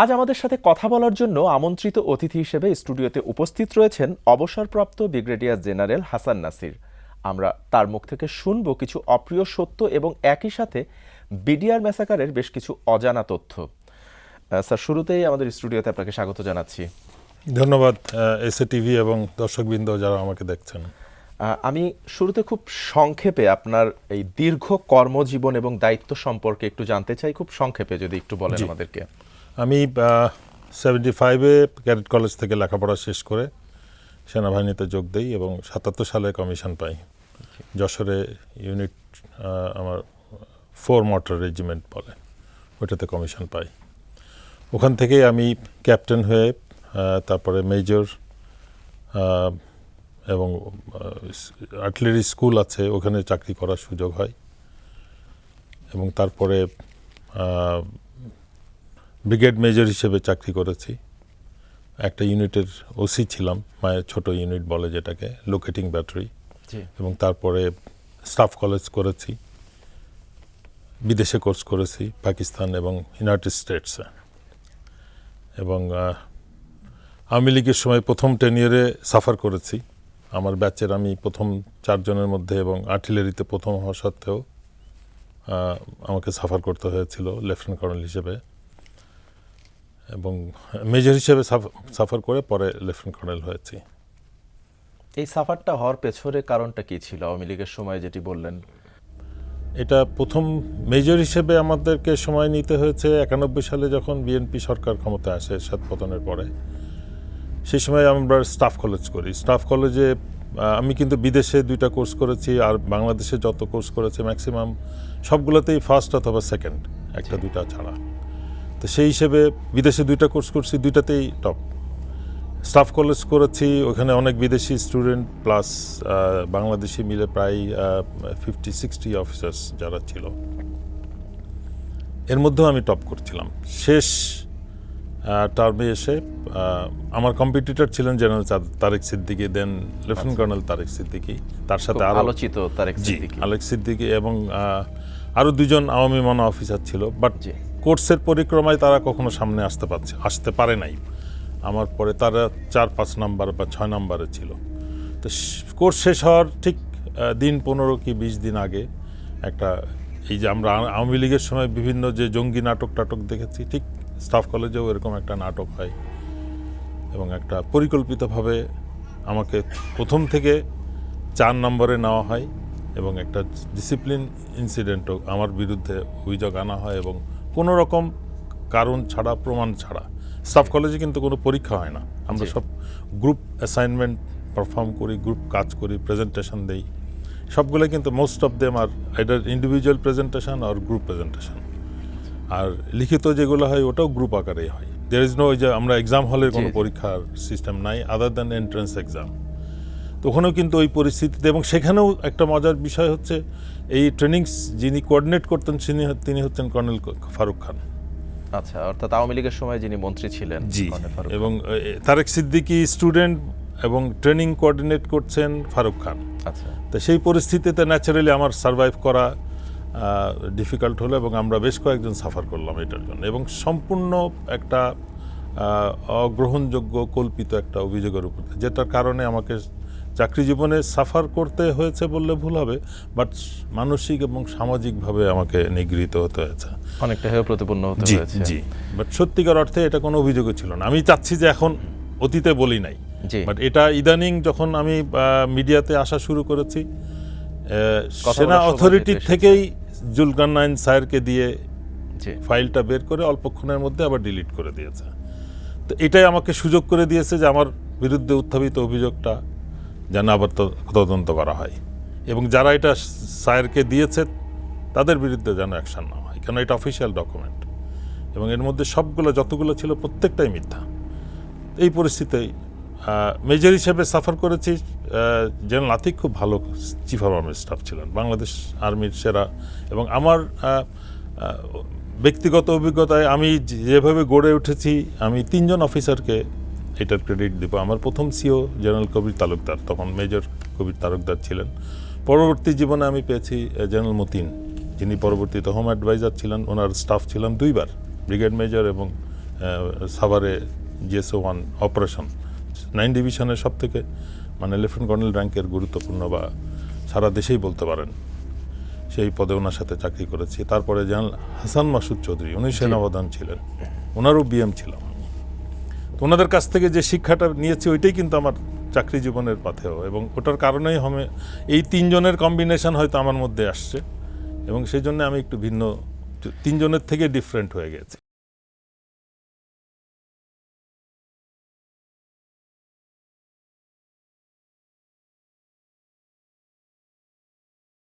আজ আমাদের সাথে কথা বলার জন্য আমন্ত্রিত অতিথি হিসেবে স্টুডিওতে উপস্থিত রয়েছেন অবসরপ্রাপ্ত ব্রিগেডিয়ার জেনারেল হাসান নাসির। আমরা তার মুখ থেকে শুনব কিছু অপ্রিয় সত্য এবং একই সাথে বিডিআর ম্যাসাকারের বেশ কিছু অজানা তথ্য। স্যার শুরুতেই আমাদের স্টুডিওতে আপনাকে স্বাগত জানাচ্ছি। ধন্যবাদ এসএ টিভি এবং দর্শকবৃন্দ যারা আমাকে দেখছেন। আমি শুরুতে খুব সংক্ষেপে আপনার এই দীর্ঘ কর্মজীবন এবং দায়িত্ব সম্পর্কে একটু জানতে চাই খুব সংক্ষেপে যদি একটু বলেন আমাদেরকে। আমি সেভেন্টি ফাইভে ক্যাডেট কলেজ থেকে লেখাপড়া শেষ করে সেনাবাহিনীতে যোগ দিই এবং সাতাত্তর সালে কমিশন পাই। যশোরে ইউনিট আমার ফোর মোটর রেজিমেন্ট বলে, ওইটাতে কমিশন পাই। ওখান থেকেই আমি ক্যাপ্টেন হয়ে তারপরে মেজর এবং আর্টিলারি স্কুল আছে, ওখানে চাকরি করার সুযোগ হয়। এবং তারপরে ব্রিগেড মেজর হিসেবে চাকরি করেছি। একটা ইউনিটের ওসি ছিলাম মায়ের ছোট ইউনিট বলে যেটাকে লোকেটিং ব্যাটারি। এবং তারপরে স্টাফ কলেজ করেছি বিদেশে কোর্স করেছি পাকিস্তান এবং ইউনাইটেড স্টেটসে। এবং আওয়ামী লীগের সময় প্রথম টেন ইয়ারে সাফার করেছি। আমার ব্যাচের আমি প্রথম চারজনের মধ্যে এবং আর্টিলারিতে প্রথম হওয়া সত্ত্বেও আমাকে সাফার করতে হয়েছিল লেফটেন্যান্ট কর্নেল হিসেবে। এবং মেজর হিসেবে সাফ- সাফার করে পরে লেফটেন্যান্ট কর্নেল হয়েছি। এই সাফারটা হওয়ার পেছনে কারণটা কি ছিল আওয়ামী লীগের সময় যেটি বললেন? এটা প্রথম মেজর হিসেবে আমাদেরকে সময় নিতে হয়েছে একানব্বই সালে যখন বিএনপি সরকার ক্ষমতায় আসে সাত পতনের পরে। সেই সময় আমরা স্টাফ কলেজ করি। স্টাফ কলেজে আমি কিন্তু বিদেশে দুইটা কোর্স করেছি আর বাংলাদেশে যত কোর্স করেছি ম্যাক্সিমাম সবগুলোতেই ফার্স্ট অথবা সেকেন্ড একটা দুইটা ছাড়া। তো সেই হিসেবে বিদেশে দুইটা কোর্স করছি দুইটাতেই টপ স্টাফ কলেজ করেছি ওখানে অনেক বিদেশি স্টুডেন্ট প্লাস বাংলাদেশি মিলে প্রায় ফিফটি সিক্সটি অফিসার্স যারা ছিল। এর মধ্যেও আমি টপ করছিলাম। শেষ টার্মে এসে আমার কম্পিটিটর ছিলেন general Tarek Siddiqui then lieutenant colonel Tarek Siddiqui. তার সাথে আলোচিত তারেক সিদ্দিকী। আলেক সিদ্দিকি এবং আরও দুজন আওয়ামী মানা অফিসার ছিল বাট জি। কোর্সের পরিক্রমায় তারা কখনো সামনে আসতে পারছে, আসতে পারে নাই। আমার পরে তারা চার, পাঁচ নাম্বার বা ছয় নাম্বারে ছিল। তো কোর্স শেষ হওয়ার ঠিক দিন পনেরো কি বিশ দিন আগে একটা, এই যে আমরা আওয়ামী লীগের সময় বিভিন্ন যে জঙ্গি নাটক টাটক দেখেছি, ঠিক স্টাফ কলেজেও এরকম একটা নাটক হয়। এবং একটা পরিকল্পিতভাবে আমাকে প্রথম থেকে চার নম্বরে নেওয়া হয় এবং একটা ডিসিপ্লিন ইনসিডেন্টও আমার বিরুদ্ধে অভিযোগ আনা হয় এবং কোনো রকম কারণ ছাড়া প্রমাণ ছাড়া। স্টাফ কলেজে কিন্তু কোনো পরীক্ষা হয় না। আমরা সব গ্রুপ অ্যাসাইনমেন্ট পারফর্ম করি গ্রুপ কাজ করি প্রেজেন্টেশন দেই। সবগুলো কিন্তু মোস্ট অফ দেম আর এটার ইন্ডিভিজুয়াল প্রেজেন্টেশন আর গ্রুপ প্রেজেন্টেশন আর লিখিত যেগুলো হয় ওটাও গ্রুপ আকারেই হয়। দের ইজ নো ওই যে আমরা এক্সাম হলের কোনো। পরীক্ষার সিস্টেম নাই আদার দ্যান এন্ট্রান্স এক্সাম তো ওখানেও কিন্তু ওই পরিস্থিতিতে এবং সেখানেও একটা মজার বিষয় হচ্ছে এই ট্রেনিংস যিনি কোঅর্ডিনেট করতেন তিনি তিনি হচ্ছেন কর্নেল ফারুক খান। আচ্ছা অর্থাৎ আওয়ামী লীগের সময় যিনি মন্ত্রী ছিলেন জি এবং তারেক সিদ্দিকী স্টুডেন্ট এবং ট্রেনিং কোঅর্ডিনেট করছেন ফারুক খান। আচ্ছা। তো সেই পরিস্থিতিতে ন্যাচারালি আমার সার্ভাইভ করা ডিফিকাল্ট হলো এবং আমরা বেশ কয়েকজন সাফার করলাম এটার জন্য। এবং সম্পূর্ণ একটা অগ্রহণযোগ্য কল্পিত একটা অভিযোগের উপর যেটার কারণে আমাকে চাকরি জীবনে সাফার করতে হয়েছে বললে ভুল হবে বাট মানসিক এবং সামাজিকভাবে আমাকে নিগৃহীত হতে হয়েছে। অনেকটা হেয় প্রতিপন্ন হতে হয়েছে। জি। বাট সত্যিকার অর্থে এটা কোনো অভিযোগও ছিল না। আমি চাচ্ছি যে এখন অতীতে বলি নাই। বাট এটা ইদানিং যখন আমি মিডিয়াতে আসা শুরু করেছি সেনা অথরিটি। থেকেই জুলকান্নাইন স্যারকে দিয়ে ফাইলটা বের করে অল্পক্ষণের মধ্যে আবার ডিলিট করে দিয়েছে। তো এটাই আমাকে সুযোগ করে দিয়েছে যে আমার বিরুদ্ধে উত্থাপিত অভিযোগটা যেন আবার তদন্ত করা হয়। এবং যারা এটা স্যারকে দিয়েছে, তাদের বিরুদ্ধে যেন অ্যাকশন নেওয়া হয়, কেন এটা অফিসিয়াল ডকুমেন্ট। এবং এর মধ্যে সবগুলো, যতগুলো ছিল, প্রত্যেকটাই মিথ্যা। এই পরিস্থিতিতে মেজর হিসেবে সাফার করেছি জেনারেল আতিক খুব ভালো চিফ অফ আর্মির স্টাফ ছিলেন, বাংলাদেশ আর্মির সেরা। এবং আমার ব্যক্তিগত অভিজ্ঞতায় আমি যেভাবে গড়ে উঠেছি, আমি তিনজন অফিসারকে এটার ক্রেডিট দেব। আমার প্রথম সিও জেনারেল কবির তালুকদার তখন মেজর কবির তালুকদার ছিলেন। পরবর্তী জীবনে আমি পেয়েছি জেনারেল মতিন যিনি পরবর্তীতে হোম অ্যাডভাইজার ছিলেন। ওনার স্টাফ ছিলাম দুইবার ব্রিগেড মেজর এবং সাভারে জিএসও ওয়ান অপারেশন নাইন ডিভিশনের সব থেকে মানে লেফটেন্যান্ট কর্নেল র্যাঙ্কের গুরুত্বপূর্ণ বা সারা দেশেই বলতে পারেন। সেই পদে ওনার সাথে চাকরি করেছি। তারপরে জানাল হাসান মাসুদ চৌধুরী উনি সেনাপ্রধান ছিলেন। ওনারও বিএম ছিলাম। তো ওনাদের কাছ থেকে যে শিক্ষাটা নিয়েছি, ওইটাই কিন্তু আমার চাকরি জীবনের পথেও এবং ওটার কারণেই হবে এই তিনজনের কম্বিনেশন হয়তো আমার মধ্যে আসছে এবং সেই জন্য আমি একটু ভিন্ন, তিনজনের থেকে ডিফারেন্ট হয়ে গেছে।